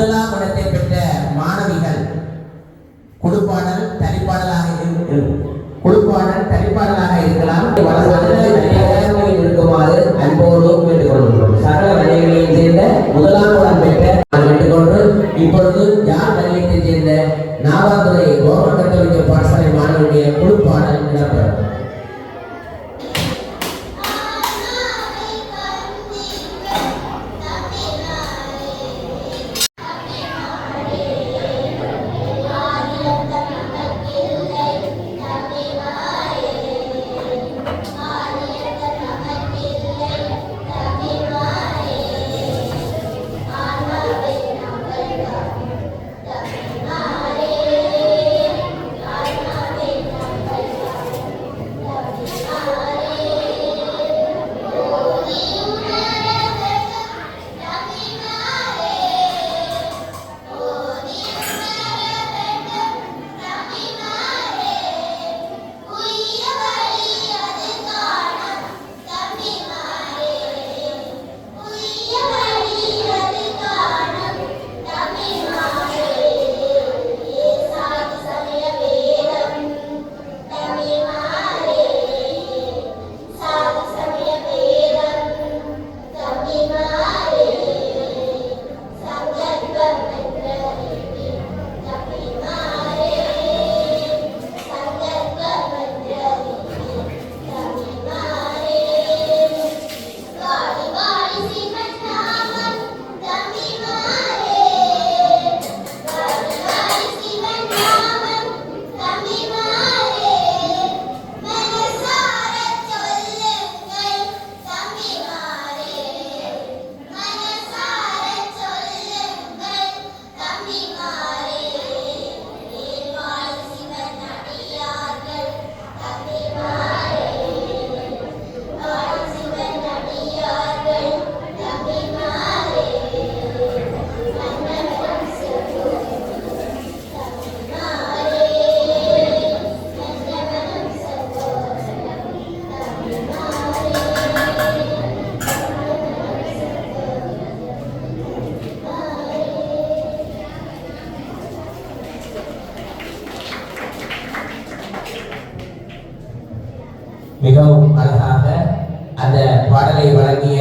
முதலாம் இடத்தை பெற்ற மாணவிகள் குழுப்பாடல் தனிப்பாடலாக குழுப்பாடல் தனிப்பாடலாக இருக்கலாம். இருக்குமாறு அன்போடு கேட்டுக்கொள்கிறோம் சகல வலைகளையும் சேர்ந்த முதலாம் இடம் பெற்ற கேட்டுக்கொண்டு இப்பொழுது யார் வலையத்தைச் சேர்ந்த நாவாதுரை கவர்மெண்ட் கத்தோலிக்க பாடசாலை மாணவருடைய குழுப்பாடல் இடம்பெறும். மிகவும் அழகாக அந்த பாடலை வழங்கிய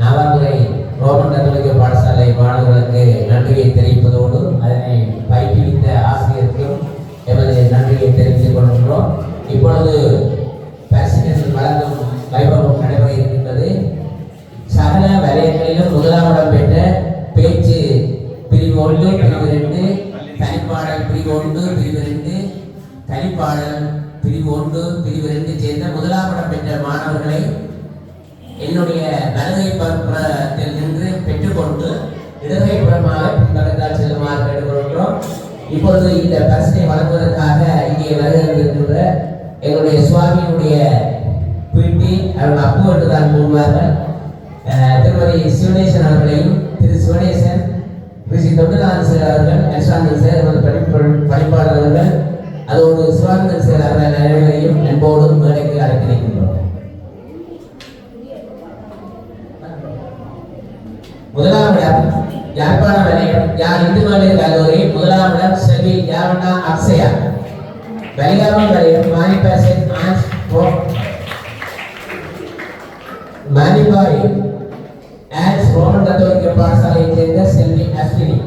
நாவாதுரை ரோமன் கத்தோலிக்க பாடசாலை மாணவர்களுக்கு நன்றியை தெரிவிப்பதோடு அதனை பயிற்றுவித்த ஆசிரியருக்கும் எமது நன்றியை தெரிவித்துக் கொள்கின்றோம். இப்பொழுது இப்பொழுது இந்த பிரச்சனை வழங்குவதற்காக இங்கே வருகின்ற எங்களுடைய சுவாமியினுடைய பிடி அவர்கள் அப்பு என்றுதான் கூறுவார்கள். திருமதி சிவனேசன் அவர்களையும் திரு சிவனேசன் திரு ஸ்ரீ தொண்டநாதன் சார் அவர்கள் யஷ்வாந்தன் சார் அவர்கள் படிப்பு படிப்பாளர் அவர்கள் அதோடு சிவானந்தன் சார் அவர்கள் அனைவரையும் அன்போடு மேடைக்கு அழைத்திருக்கின்றோம். முதலாவது இடம் ಯಾರು ಇದು ಮಾಡಿದಾಗೋರಿ ಮೊದಲಾದ ಸರಿ ಯಾರನ್ನ Akshaya Belagavi manifesting mass for ಮ್ಯಾನಿಫೈ as Roman ಕಥೋಲಿಕ ಪಾಠಶಾಲೆಯಿಂದ ಸೆಲ್ವಿ ಅಶ್ವಿನಿ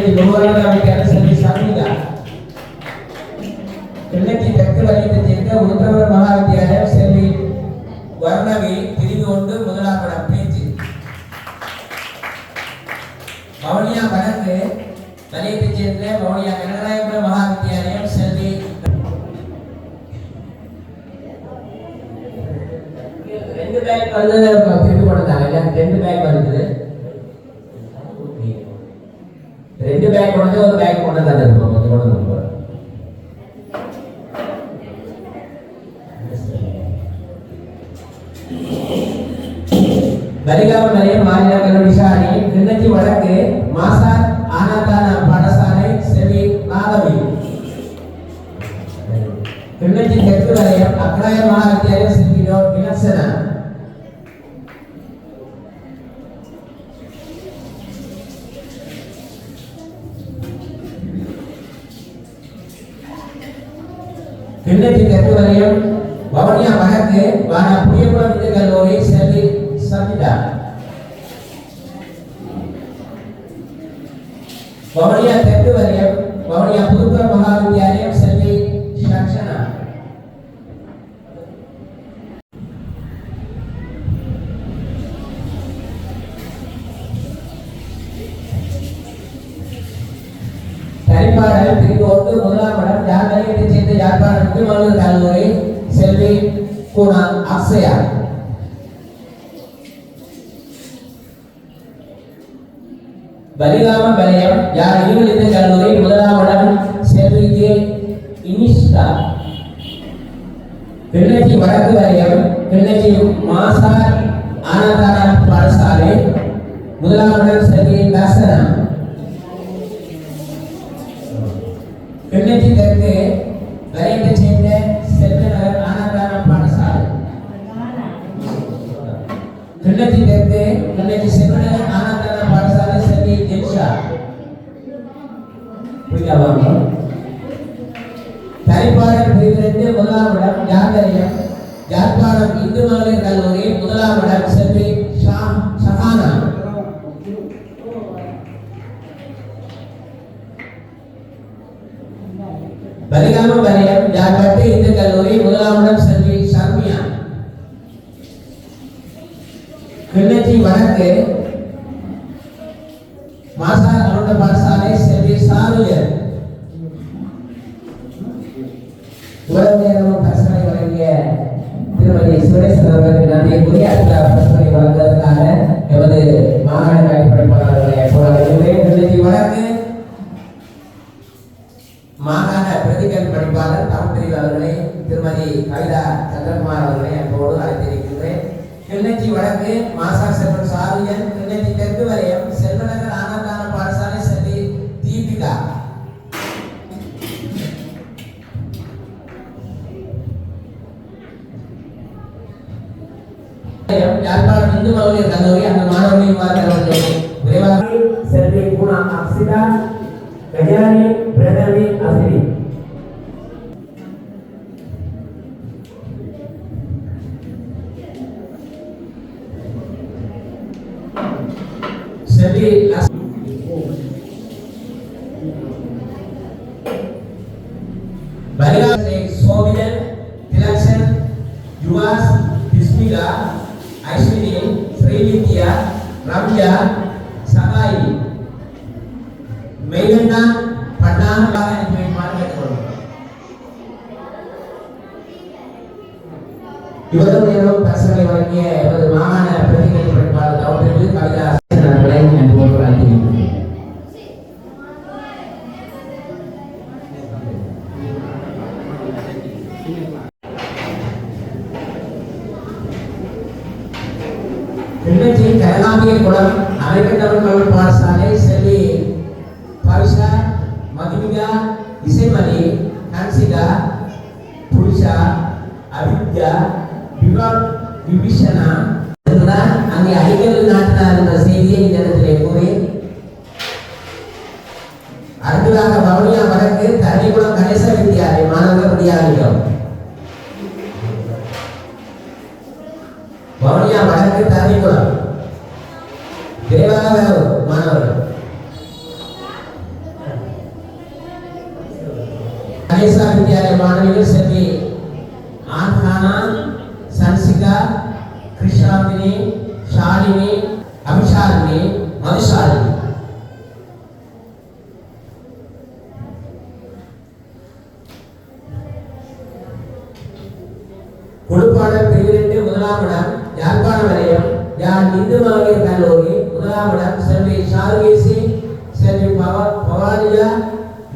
வடக்கு que hay con el agua, que hay con. Yazhpanam முக்கியமான கல்லூரி செல்வி குணா அக்ஷயா பலிகாம வலயம் யார் இருவலிந்த கல்லூரி முதலாம் இடம் செல்வி கே இனிஷ்டா கிண்ணச்சி வடக்கு வலயம் கிண்ணச்சி மாசார் ஆனந்தான பாடசாலை முதலாம் இடம் செல்வி தர்சனா கிண்ணச்சி தெற்கு கிண்ணச்சி தெற்கு கிண்ணச்சி செல்வநகர் ஆனந்தான பாடசாலை செல்வி ஜென்ஷா புரியாவாங்க தனிப்பாளர் பிரிவிலிருந்து முதலாம் இடம் யாதரியம் யாழ்ப்பாணம் இந்து மகளிர் கல்லூரி முதலாம் இடம் செல்வி ஷா ஷஹானா பலிகாம வலயம் யாழ்ப்பாட்டு இந்து கல்லூரி முதலாம் இடம் பிரதிகள் படிப்பாளர் தமிழ்பிரிவு அவர்களை திருமதி கவிதா சந்திரகுமார் அவர்களை அன்போடு அழைத்திருக்கின்றேன். கிண்ணச்சி வடக்கு மாசா செல்வன் சாரியன் கிண்ணச்சி தெற்கு வரையம் செல்வநகர் ஆனந்தான பாடசாலை செல்வி தீபிகா. யாழ்ப்பாணம் இந்து மகளிர் கல்லூரி அந்த மாணவர்களை விரைவாக செல்வி குணா அப்சிதா கஜானி பிரதமி அசிரி பிஸ்மிலா அஸ்வினி ஸ்ரீவித்யா ரம்யா சகாய் மெய்கண்டா பட்டானமாக எனக்கு மாற்றிக்கொள்ளும் வழங்கிய இவரது மாகாண அங்கே நாட்டினார் என்ற செய்தியை இந்த இடத்திலே கூறி அடுத்ததாக வவுனியா கணேச வித்யாலய வவுனியா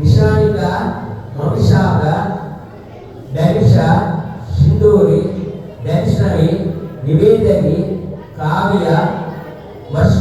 విషానిక మహిషాక ధనిష సింధూరి దర్శనవి నివేదని కావ్య వర్ష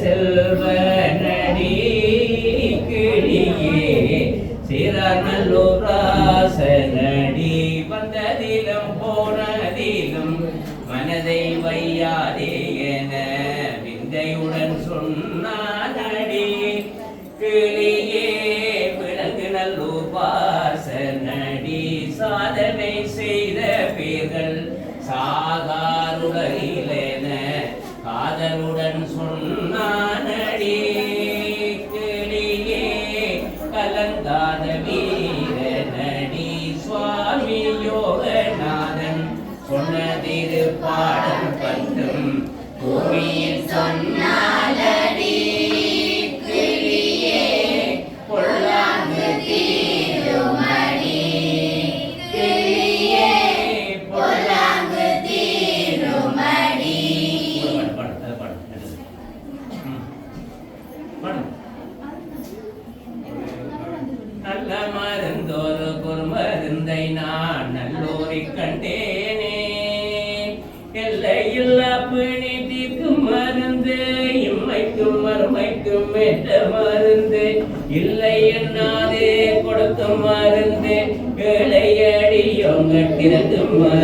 செல்வ நடி கிளியே சிறநல்லூர் ராசனடி வந்ததிலும் போனதிலும் மனதை வையாதே.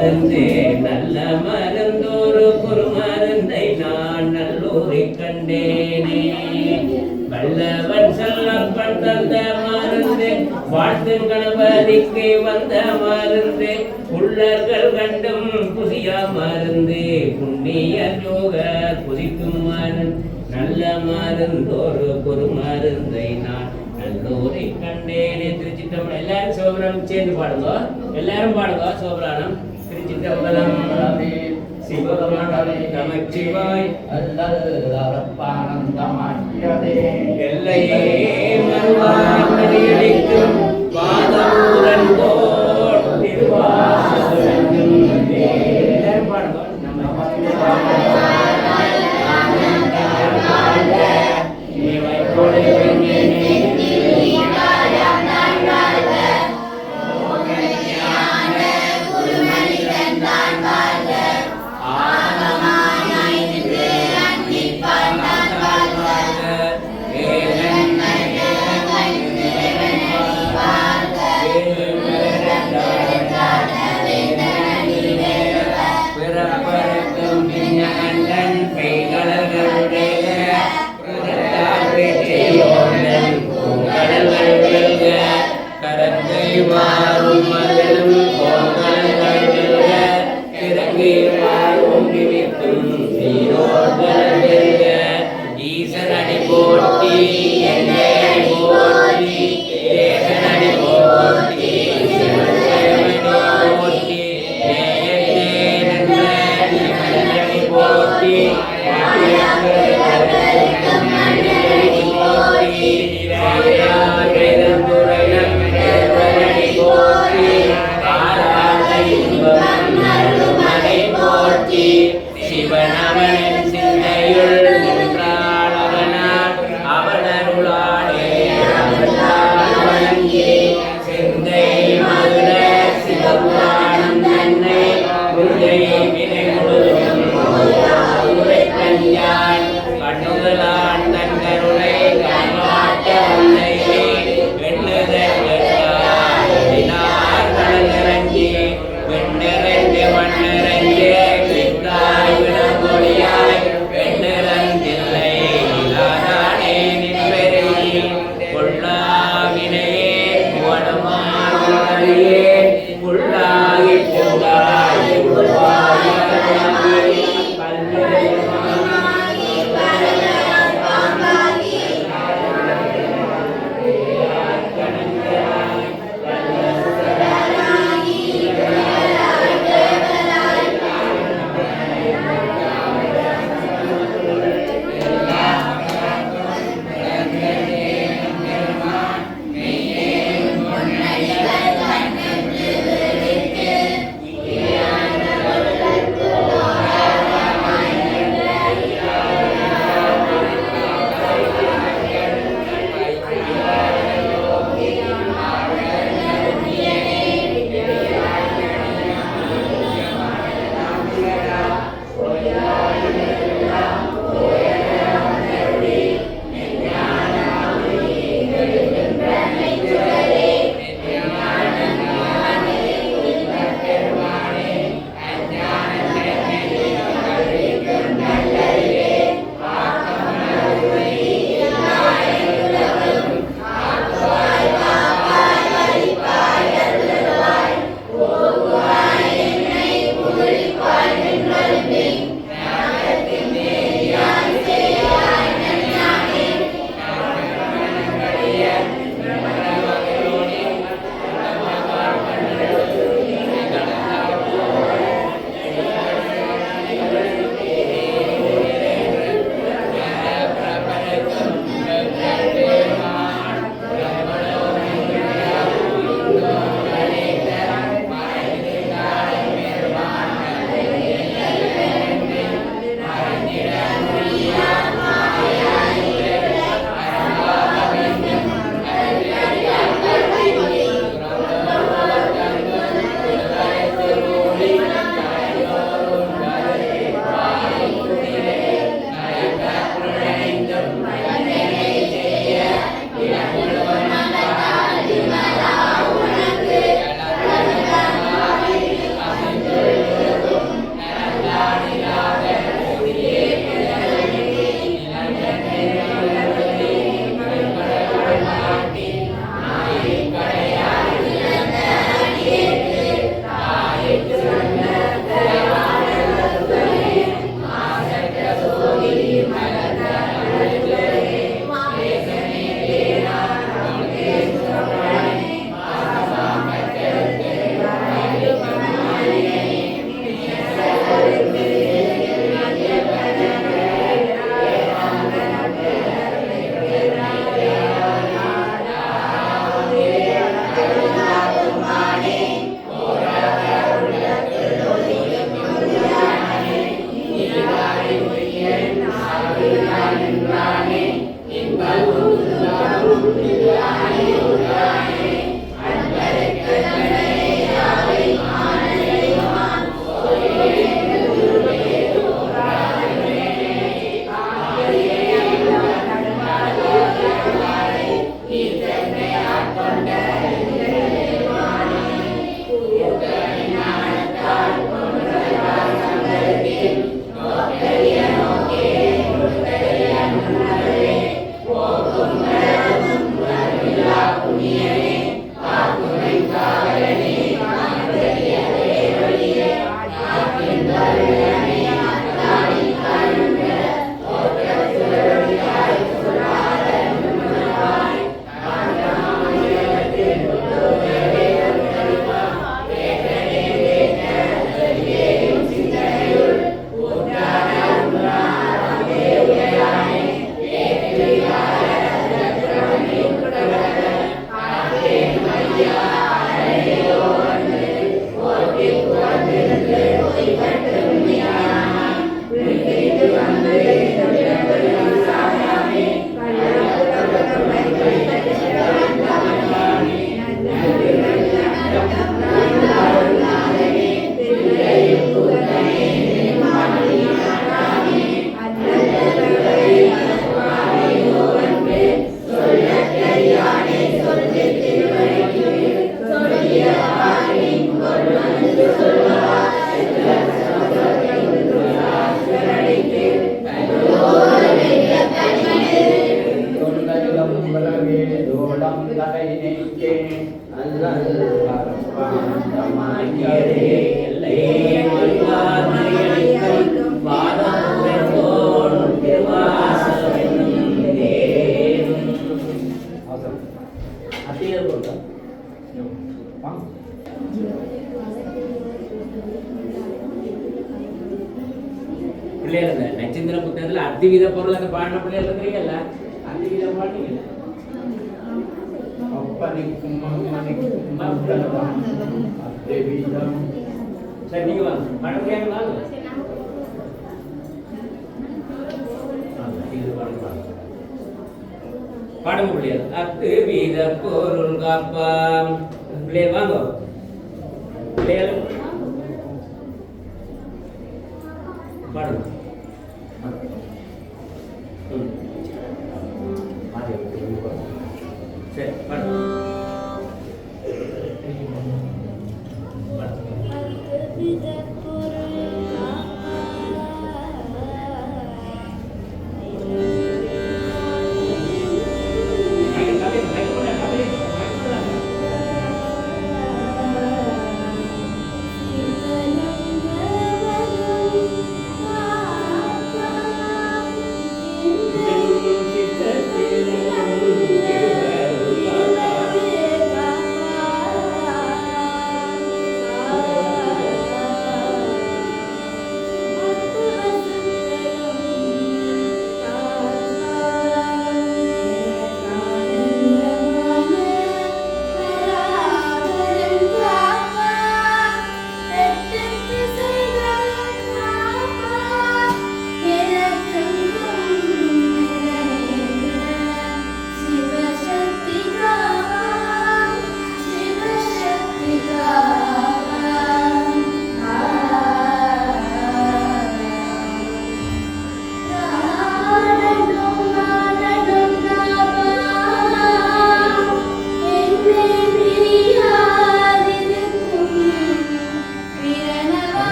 மருந்து நல்ல மருந்தோரு குருமருந்தை நான் நல்லூரை கண்டேனே. வல்லவன் செல்லப்பன் தந்த மருந்து வாழ்த்தும் கணபதிக்கு வந்த மருந்து. உள்ளர்கள் கண்டும் புதிய மருந்து புண்ணிய யோக குதிக்கும் மருந்து நல்ல மருந்தோரு குரு மருந்தை நான் நல்லூரை கண்டேனே. திருச்சி தமிழ் எல்லாரும் சோபரானம் சேர்ந்து பாடுங்க. எல்லாரும் பாடுங்க சோபரானம் சிதம்பரம் அளவே சிவகமடலை நமச்சிவாய் அல்லப்பானந்தமாக்கியதே எல்லையே மறுவாய் அடியடிக்கும் சிவம் அருள்மலை போற்றி சிவனவன் அப்படியே போட்டா பிள்ளைகள் நட்சத்திர புத்தகத்துல அத்திவித பொருள் அந்த பாடின பிள்ளைகள் இருக்கிறீங்கல்ல அத்திவித பாடுறீங்கல்ல அப்பனிக்கும் அம்மனிக்கும் மங்களம் சரி நீங்க வாங்க. பாட கேட்கலாம் வாங்க வாங்க, இது பாடுங்க, வாங்க. பாட முடியாது அத்து வீத பொருள் காப்பாம் பிள்ளைகள் வாங்க. பிள்ளையாலும்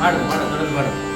பாடு பாடு தொடர்ந்து பாடு.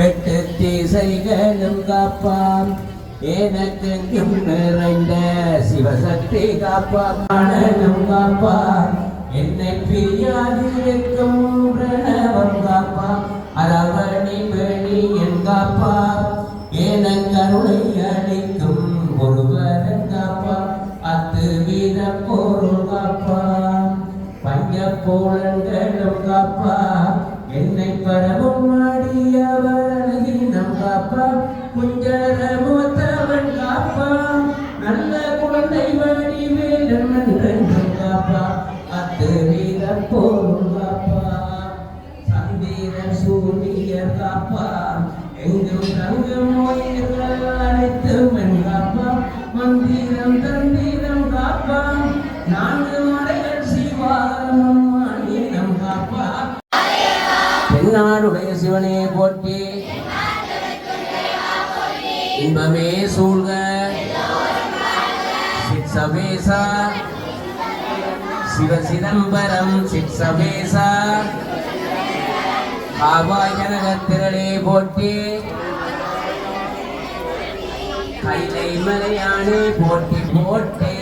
கெட்டு திசைகளும் காப்பாம் எனக்கெங்கும் நிறைந்த சிவசக்தி காப்பாம் மனனும் காப்பாம் என்னை பிரியாதிருக்கும் பிரணவம் காப்பாம் அரவணி பெணி என் காப்பாம் எனக்கருணை அளிக்கும் ஒருவரன் காப்பாம் அத்து வீர பொருள் காப்பாம் போலன்களும் காப்பா என்னை பரவும் நல்ல குழந்தை காப்பா அத்து வீர போரும் காப்பா சந்திரன் சூரியர் காப்பா எங்கும் தங்கும் மொழிகள் சிற்சபேசா சிவ சிதம்பரம் சிற்சபேசா காவாய் கனகத்திரளே போற்றி. கைலை மலையானே போட்டி போட்டே